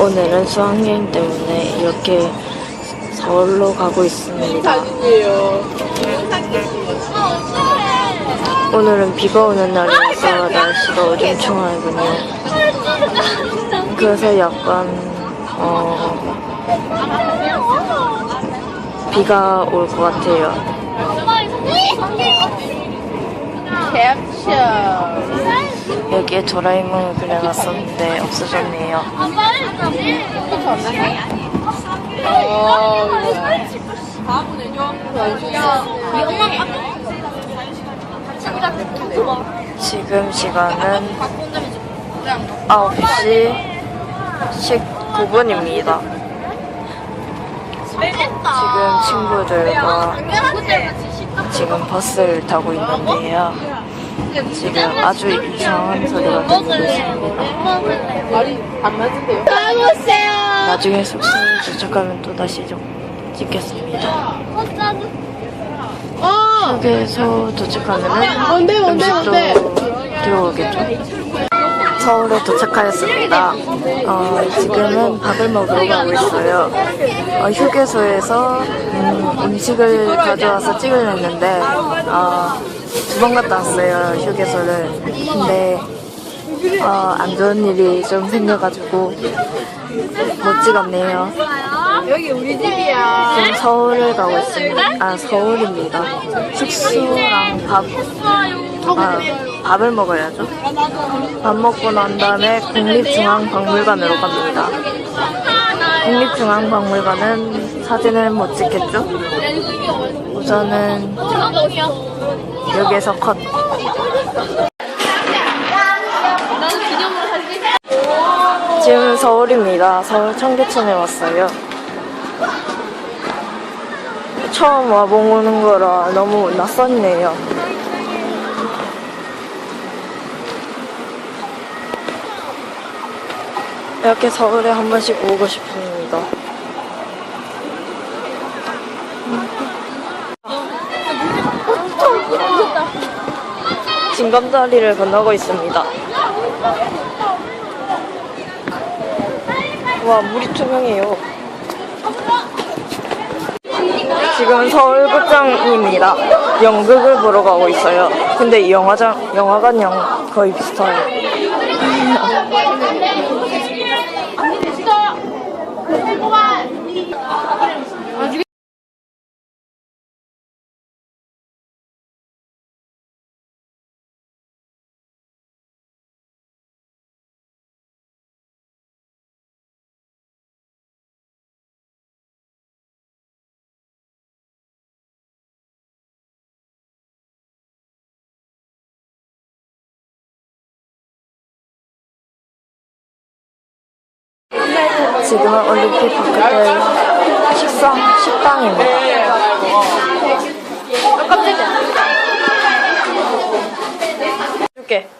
오늘은 수학여행 때문에 이렇게 서울로 가고 있습니다. 오늘은 비가 오는 날이라서 날씨가 어중충하군요. 그래서 약간 어 비가 올 것 같아요. 캡처. 여기에 도라에몽을 그려놨었는데 없어졌네요. 어, 지금 시간은 9시 19분입니다. 지금 친구들과 지금 버스를 타고 있는데요. 지금 아주 이상한 소리가 들리고 있습니다. 말이 안 맞은데요? 나중에 숙소에 도착하면 또 다시 좀 찍겠습니다. 어! 휴게소 도착하면은 뭔데, 뭔데, 음식도 뭔데? 들어오겠죠. 서울에 도착하였습니다. 어, 지금은 밥을 먹으러 가고 있어요. 어, 휴게소에서 음, 식을 가져와서 찍으려 했는데 어, 두 번 갔다 왔어요 휴게소를. 근데 어, 안 좋은 일이 좀 생겨가지고 못 찍었네요. 여기 우리 집이야. 지금 서울을 가고 있습니다. 아 서울입니다. 숙소랑 밥, 아, 밥을 먹어야죠. 밥 먹고 난 다음에 국립중앙박물관으로 갑니다. 국립중앙박물관은 사진을 못 찍겠죠? 우선은 여기에서 컷. 지금 서울입니다. 서울 청계천에 왔어요. 처음 와보는 거라 너무 낯선네요. 이렇게 서울에 한 번씩 오고 싶습니다. 진검다리를 건너고 있습니다. 와, 물이 투명해요. 지금 서울극장입니다. 연극을 보러 가고 있어요. 근데 이 영화장, 영화관이랑 거의 비슷해요. 지금은 올림픽 파크들 식당, 식당입니다. 줄게.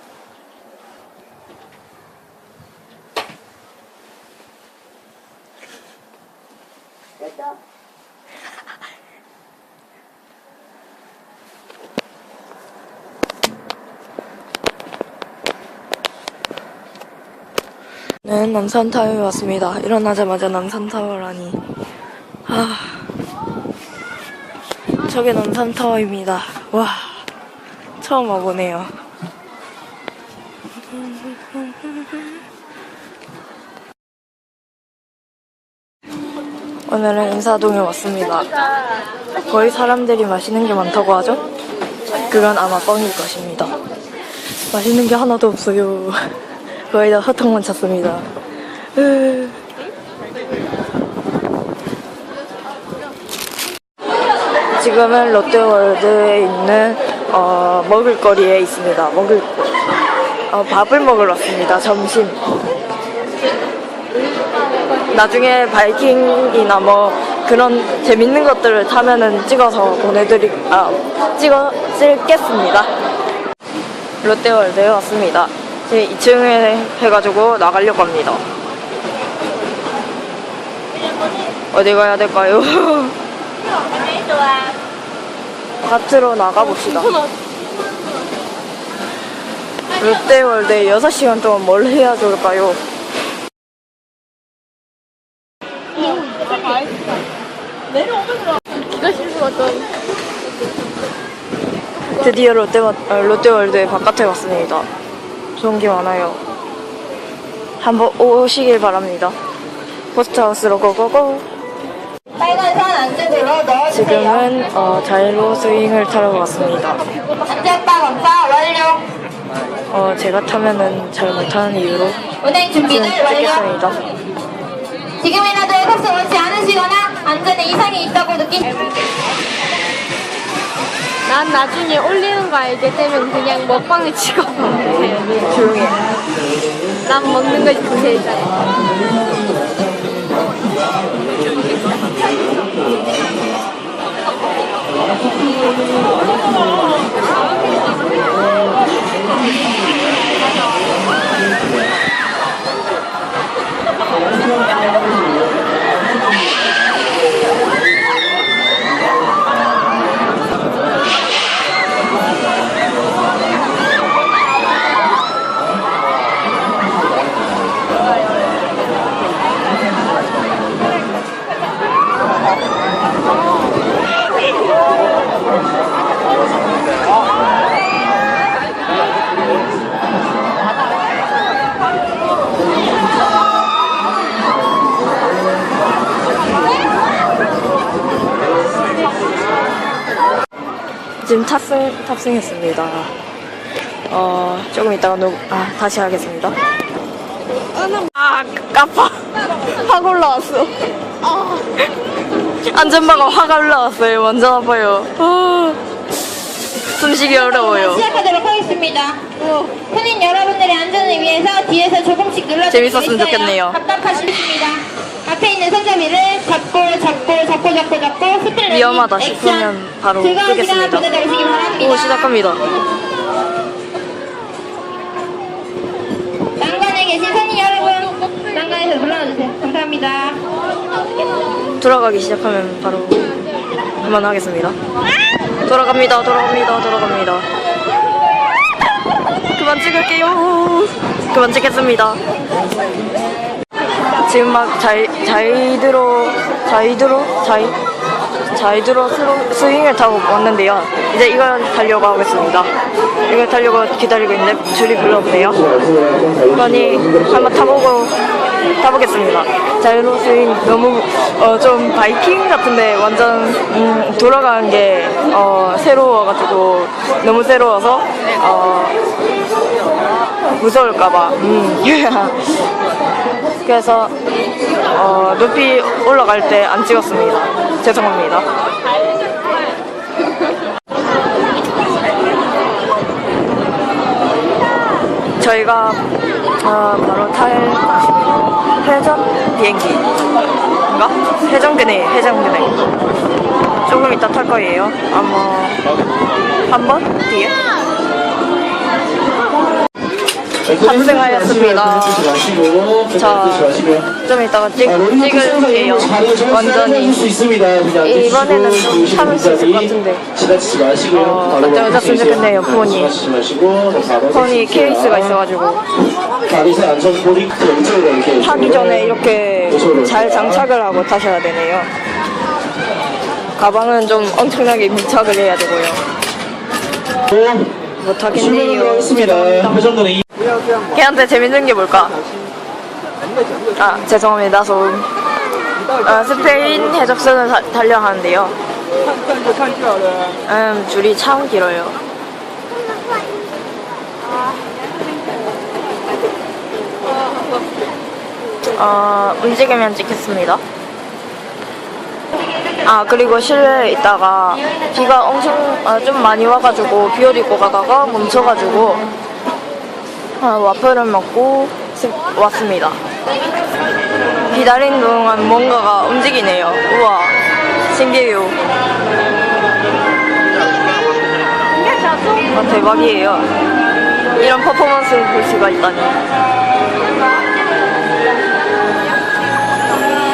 네, 남산타워에 왔습니다. 일어나자마자 남산타워라니. 아. 저게 남산타워입니다. 와. 처음 와보네요. 오늘은 인사동에 왔습니다. 거의 사람들이 마시는 게 많다고 하죠? 그건 아마 뻥일 것입니다. 맛있는 게 하나도 없어요. 거의 다 사탕만 찾습니다. 으. 지금은 롯데월드에 있는 어, 먹을거리에 있습니다. 먹을 어, 밥을 먹으러 왔습니다. 점심. 나중에 바이킹이나 뭐 그런 재밌는 것들을 타면은 찍어서 보내드리 아 찍어 찍겠습니다. 롯데월드에 왔습니다. 네, 2층에 해가지고 나가려고 합니다. 어디 가야 될까요? 밭으로 나가봅시다. 롯데월드 6시간 동안 뭘 해야 될까요? 드디어 아, 롯데월드의 바깥에 왔습니다. 좋은 게 많아요. 한번 오시길 바랍니다. 포스트하우스로 고고고. 빨간 선. 지금은 어, 자일로 스윙을 타러 왔습니다. 안전바 검사 완료. 어, 제가 타면은 잘 못하는 이유로 운행 지금 준비를 완료. 찍겠습니다. 지금이라도 탑승 원치 않으시거나 안전에 이상이 있다고 느끼 난 나중에 올리는 거 알게 되면 그냥 먹방을 찍어 먹으세요. 조용히 해. 난 먹는 거 제일 잘해. 지금 탑승, 탑승했습니다. 어, 조금 이따가 녹, 아, 다시 하겠습니다. 아, 까파. 확 올라왔어. 아. 안전바가 확 올라왔어요. 완전 아파요. 아, 숨쉬기 어려워요. 시작하도록 하겠습니다. 손님 여러분들의 안전을 위해서 뒤에서 조금씩 눌러주시면 재밌었으면 좋겠네요. 답답하시겠습니다. 앞에 있는 손잡이를 잡고 잡고 잡고 잡고 잡고 스피드 위험하다 싶으면 바로 끄겠습니다. 바랍니다. 오, 시작합니다. 난간에 계신 손님 여러분 난간에서 물러나주세요. 감사합니다. 돌아가기 시작하면 바로 그만하겠습니다. 돌아갑니다, 돌아갑니다, 돌아갑니다. 그만 찍을게요. 그만 찍겠습니다. 지금 막 자이, 자이드로, 자이드로, 자이, 자이드로 스로, 스윙을 타고 왔는데요. 이제 이걸 타려고 하겠습니다. 이걸 타려고 기다리고 있는데 줄이 별로 없네요. 그러니 한번 타보고 타보겠습니다. 자유로 스윙 너무 어, 좀 바이킹 같은데 완전 음, 돌아가는 게 어, 새로워가지고 너무 새로워서 어, 무서울까봐. 음. 그래서 어, 높이 올라갈 때 안 찍었습니다. 죄송합니다. 저희가 어, 바로 탈 회전 비행기인가? 회전근해, 회전근해. 조금 이따 탈 거예요. 아마 한 번 뒤에. 탑승하였습니다. 자, 좀 이따가 찍, 찍을게요. 완전히. 이번에는 좀 참을 수 있을 것 같은데. 지나치지 마시고요. 어, 어쩌- 어쩌면 케이스에 좋겠네요, 폰이. 폰이 케이스가 있어가지고. 타기 전에 이렇게 잘 장착을 하고 타셔야 되네요. 가방은 좀 엄청나게 밀착을 해야 되고요. 못하겠네요. 이 걔한테 재밌는 게 뭘까? 아, 죄송합니다. 소음. 어, 스페인 해적선을 하는데요. 음, 줄이 참 길어요. 어, 움직이면 찍겠습니다. 아, 그리고 실내에 있다가 비가 엄청 아, 좀 많이 와가지고 비옷 입고 가다가 멈춰가지고 아, 와플을 먹고 스- 왔습니다. 기다린 동안 뭔가가 움직이네요. 우와, 신기해요. 아, 대박이에요. 이런 퍼포먼스를 볼 수가 있다니.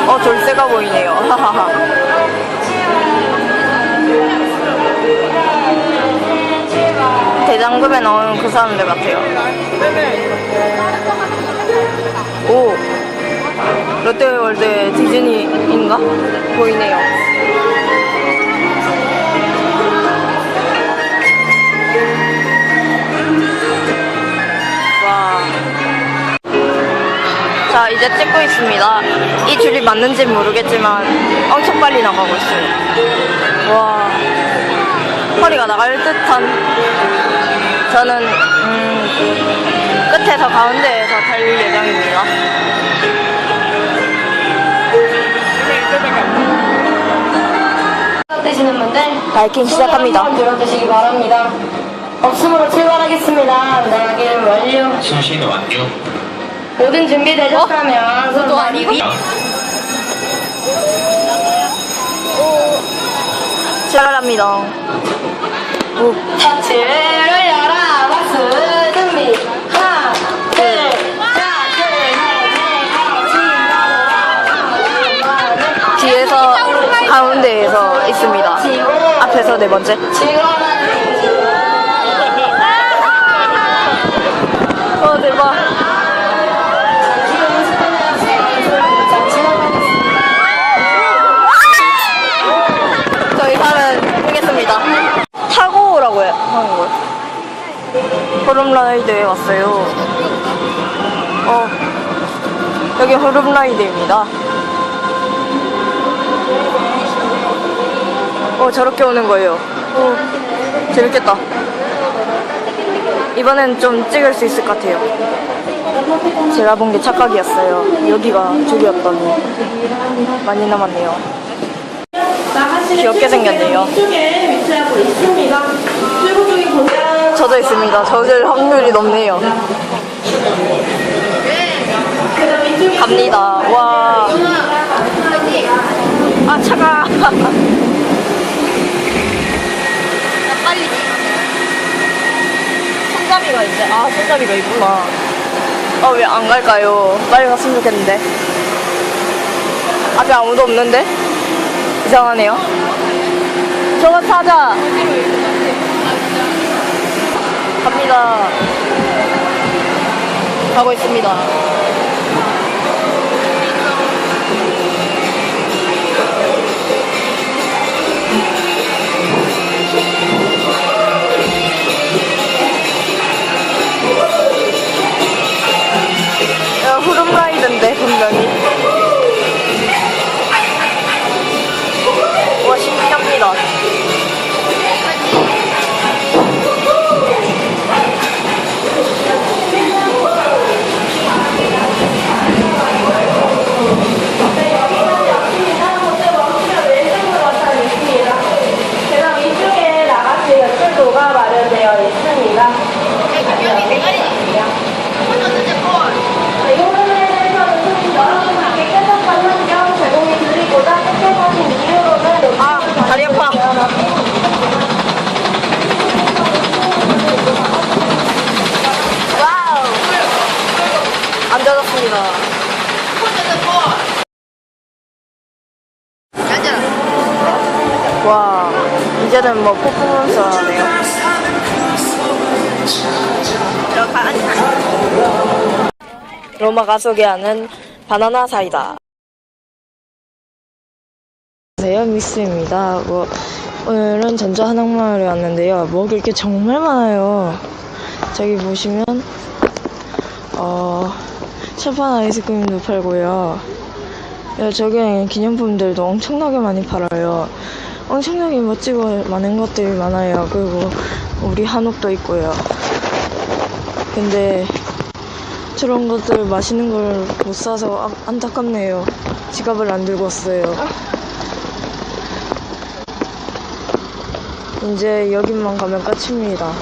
어, 돌쇠가 보이네요. 대장금에 나오는 그 사람들 같아요. 오, 롯데월드 디즈니인가? 보이네요. 와. 자, 이제 찍고 있습니다. 이 줄이 맞는지 모르겠지만 엄청 빨리 나가고 있어요. 와. 허리가 나갈 듯한 저는 음, 끝에서 가운데에서 달릴 예정입니다. 되시는 분들 바이킹 시작합니다. 들어주시기 바랍니다. 없음으로 출발하겠습니다. 나가기를 완료. 신신 완료. 모든 준비 되셨다면 손 아니고 출발합니다. 오, 타치를 네 번째. 어, 대박. 저희 사는 하겠습니다. 타고 오라고 해- 하는 걸. 호름라이드에 왔어요. 어, 여기 호름라이드입니다. 어, 저렇게 오는 거예요. 어, 재밌겠다. 이번엔 좀 찍을 수 있을 것 같아요. 제가 본 게 착각이었어요. 여기가 저기였더니 많이 남았네요. 귀엽게 생겼네요. 위치하고 있습니다. 젖을 확률이 높네요. 갑니다. 와. 아, 차가. 빨리. 손잡이가 있네. 아, 손잡이가 있구나. 아, 왜 안 갈까요? 빨리 갔으면 좋겠는데. 앞에 아무도 없는데? 이상하네요. 저거 타자. 갑니다. 가고 있습니다. 이제는 뭐 퍼포먼스 하네요. 로마가 소개하는 바나나 사이다. 안녕하세요, 미스입니다. 뭐, 오늘은 전주 한옥마을에 왔는데요. 먹을 게 정말 많아요. 저기 보시면, 어, 샤판 아이스크림도 팔고요. 야, 저기 기념품들도 엄청나게 많이 팔아요. 엄청나게 멋지고 많은 것들이 많아요. 그리고 우리 한옥도 있고요. 근데 저런 것들 맛있는 걸 못 사서 아- 안타깝네요. 지갑을 안 들고 왔어요. 이제 여기만 가면 끝입니다.